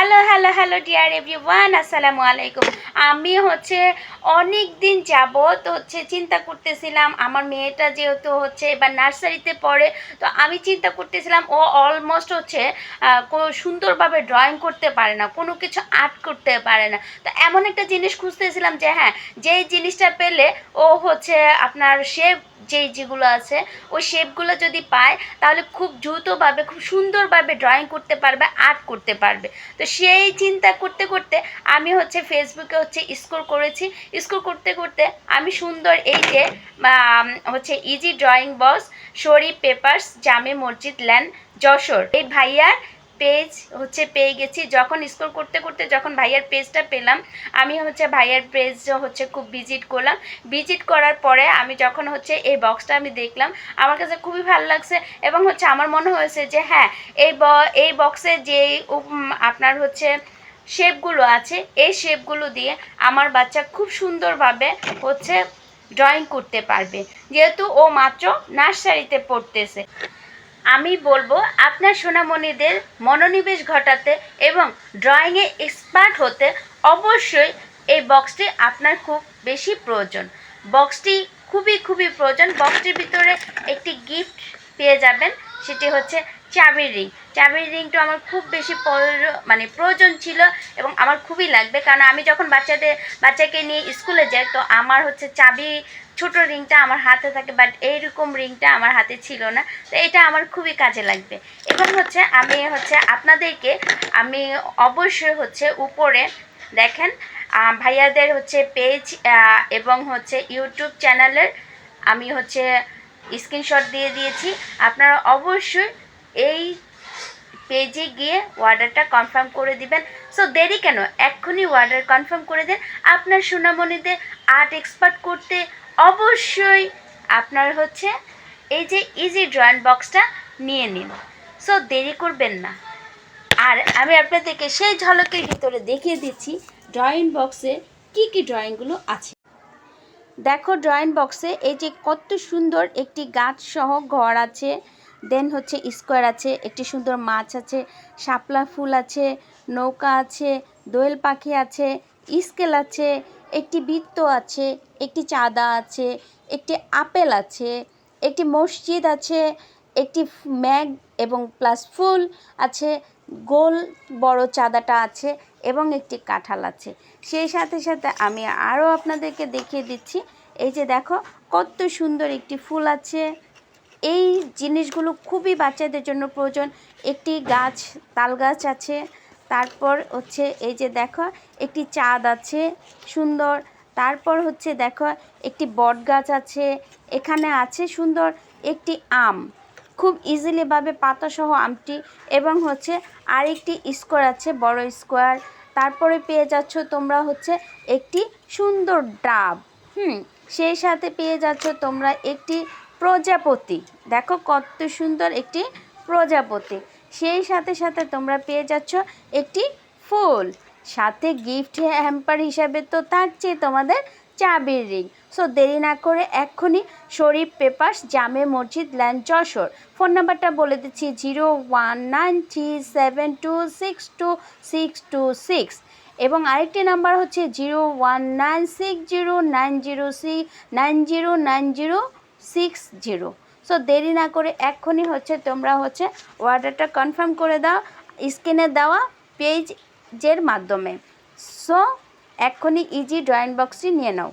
Hello hello hello dear everyone আসসালামু আলাইকুম। আমি হচ্ছে অনেক দিন যাবত হচ্ছে চিন্তা করতেছিলাম, আমার মেয়েটা যেহেতু হচ্ছে এবার নার্সারিতে পড়ে, তো আমি চিন্তা করতেছিলাম ও অলমোস্ট হচ্ছে সুন্দরভাবে ড্রয়িং করতে পারে না, কোনো কিছু আর্ট করতে পারে না। তো এমন একটা জিনিস খুঁজতেছিলাম যে হ্যাঁ যেই জিনিসটা পেলে ও হচ্ছে আপনার শেপ যেই যেগুলো আছে, ওই শেপগুলো যদি পায়, তাহলে খুব দ্রুতভাবে, খুব সুন্দরভাবে ড্রয়িং করতে পারবে আর্ট করতে পারবে। তো সেই চিন্তা করতে করতে আমি হচ্ছে ফেসবুকে হচ্ছে স্কোর করেছি। স্কোর করতে করতে আমি সুন্দর এই যে হচ্ছে easy drawing box Sharif papers জামে মসজিদ ল্যান্ড যশোর। এই ভাইয়ার পেজ হচ্ছে পেয়ে গেছি। যখন স্কোর করতে করতে যখন ভাইয়ার পেজটা পেলাম, আমি হচ্ছে ভাইয়ার পেজ হচ্ছে খুব ভিজিট করলাম। ভিজিট করার পরে আমি যখন হচ্ছে এই বক্সটা আমি দেখলাম, আমার কাছে খুবই ভালো লাগছে এবং হচ্ছে আমার মনে হয়েছে যে হ্যাঁ এই ব, এই বক্সে যে আপনার হচ্ছে শেপগুলো আছে, এই শেপগুলো দিয়ে আমার বাচ্চা খুব সুন্দরভাবে হচ্ছে ড্রয়িং করতে পারবে। যেহেতু ও মাত্র নার্সারিতে পড়তেছে। আমি বলব, আপনার সোনামণিদের মনোনিবেশ ঘটাতে এবং ড্রয়িংয়ে এক্সপার্ট হতে অবশ্যই এই বক্সটি আপনার খুব বেশি প্রয়োজন। বক্সটি খুবই খুবই প্রয়োজন। বক্সটির ভিতরে একটি গিফট পেয়ে যাবেন, সেটি হচ্ছে চাবির রিং চাবির রিংটা আমার খুব বেশি মানে প্রয়োজন ছিল এবং আমার খুবই লাগবে। কারণ আমি যখন বাচ্চাদের বাচ্চাকে নিয়ে স্কুলে যাই, তো আমার হচ্ছে চাবি, ছোট রিংটা আমার হাতে থাকে বাট এইরকম রিংটা আমার হাতে ছিল না। তো এটা আমার খুবই কাজে লাগবে। এবং হচ্ছে আমি হচ্ছে আপনাদেরকে আমি অবশ্যই হচ্ছে উপরে দেখেন ভাইয়াদের হচ্ছে পেজ এবং হচ্ছে ইউটিউব চ্যানেলের আমি হচ্ছে স্ক্রিনশট দিয়ে দিয়েছি। আপনারা অবশ্যই এই পেজে গিয়ে অর্ডারটা কনফার্ম করে দিবেন। সো দেরি কেন? এক্ষুনি অর্ডার কনফার্ম করে দেন। আপনার সোনামণিদের আর্ট এক্সপার্ট করতে অবশ্যই আপনার হচ্ছে এই যে ইজি ড্রয়িং বক্সটা নিয়ে নিন। সো দেরি করবেন না। আর আমি আপনাদেরকে সেই ঝলকের ভিতরে দেখিয়ে দিচ্ছি ড্রয়িং বক্সে কি কি ড্রয়িংগুলো আছে। দেখো ড্রয়িং বক্সে এই যে কত সুন্দর একটি গাছ সহ ঘর আছে। দেন হচ্ছে স্কোয়ার আছে, একটি সুন্দর মাছ আছে, শাপলা ফুল আছে, নৌকা আছে, দোয়েল পাখি আছে, স্কেল আছে, একটি বৃত্ত আছে, একটি চাঁদা আছে, একটি আপেল আছে, একটি মসজিদ আছে, একটি ম্যাগ এবং প্লাস ফুল আছে, গোল বড় চাঁদাটা আছে এবং একটি কাঁঠাল আছে। সেই সাথে সাথে আমি আরও আপনাদেরকে দেখিয়ে দিচ্ছি, এই যে দেখো কত সুন্দর একটি ফুল আছে। এই জিনিসগুলো খুবই বাচ্চাদের জন্য প্রয়োজন। একটি গাছ তাল গাছ আছে, তারপর হচ্ছে এই যে দেখো, একটি চাঁদ আছে, সুন্দর। তারপর হচ্ছে দেখো, একটি বট গাছ আছে, এখানে আছে সুন্দর একটি আম। খুব ইজিলিভাবে পাতাসহ আমটি এবং হচ্ছে আরেকটি স্কোয়ার আছে, বড় স্কোয়ার তারপরে পেয়ে যাচ্ছ তোমরা হচ্ছে একটি সুন্দর ডাব। হুম, সেই সাথে পেয়ে যাচ্ছ তোমরা একটি প্রজাপতি। দেখো কত সুন্দর একটি প্রজাপতি। সেই সাথে সাথে তোমরা পেয়ে যাচ্ছ একটি ফুল। সাথে গিফট হ্যাম্পার হিসাবে তো থাকছে তোমাদের চাবির রিং সো দেরি না করে এক্ষুনি শরীফ পেপার্স জামে মসজিদ ল্যান্ড যশোর। ফোন নাম্বারটা বলে দিচ্ছি zero one nine three seven two six two six two six এবং আরেকটি নাম্বার হচ্ছে zero one nine six zero nine zero C nine zero nine zero six zero so দেরি না করে এক্ষুনি হচ্ছে তোমরা হচ্ছে অর্ডারটা কনফার্ম করে দাও স্ক্রিনে দেওয়া পেজের মাধ্যমে। সো এক্ষুনি ইজি ড্রয়িং বক্সটি নিয়ে নাও।